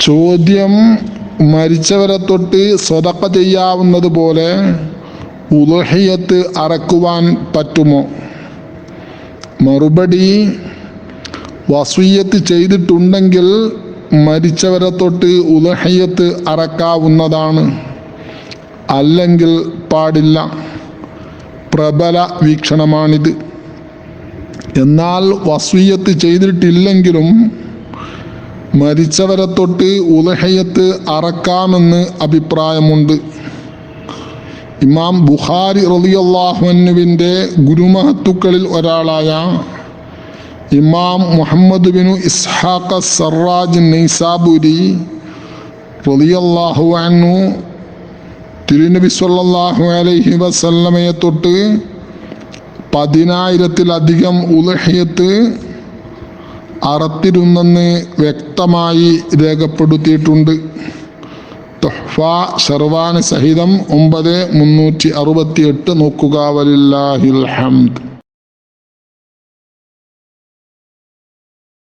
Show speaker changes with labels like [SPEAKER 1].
[SPEAKER 1] ചോദ്യം മരിച്ചവരെ തൊട്ട് സ്വതക്ക ചെയ്യാവുന്നത് പോലെ ഉദഹിയത്ത് അറക്കുവാൻ പറ്റുമോ? മറുപടി വസൂയത്ത് ചെയ്തിട്ടുണ്ടെങ്കിൽ മരിച്ചവരെ തൊട്ട് ഉദഹയ്യത്ത് അറക്കാവുന്നതാണ്. അല്ലെങ്കിൽ പാടില്ല. പ്രബല വീക്ഷണമാണിത്. എന്നാൽ വസൂയത്ത് ചെയ്തിട്ടില്ലെങ്കിലും മരിച്ചവരെ തൊട്ട് ഉലഹയത്ത് അറക്കാമെന്ന് അഭിപ്രായമുണ്ട്. ഇമാം ബുഖാരി റളിയല്ലാഹുവിന്റെ ഗുരുമഹത്തുക്കളിൽ ഒരാളായ ഇമാം മുഹമ്മദ് ബിനു ഇസ്ഹാഖ സർറാജ് നൈസാബുരി റളിയല്ലാഹു അൻഹു തിരുനബി സല്ലല്ലാഹു അലൈഹി വസല്ലമയെ തൊട്ട് പതിനായിരത്തിലധികം ഉലഹയത്ത് അറത്തിരുന്നെന്ന് വ്യക്തമായി രേഖപ്പെടുത്തിയിട്ടുണ്ട്. തുഹ്ഫ സഹിതം ഒമ്പത് മുന്നൂറ്റി അറുപത്തി എട്ട് നോക്കുക. വലില്ലാഹിൽ ഹംദ്.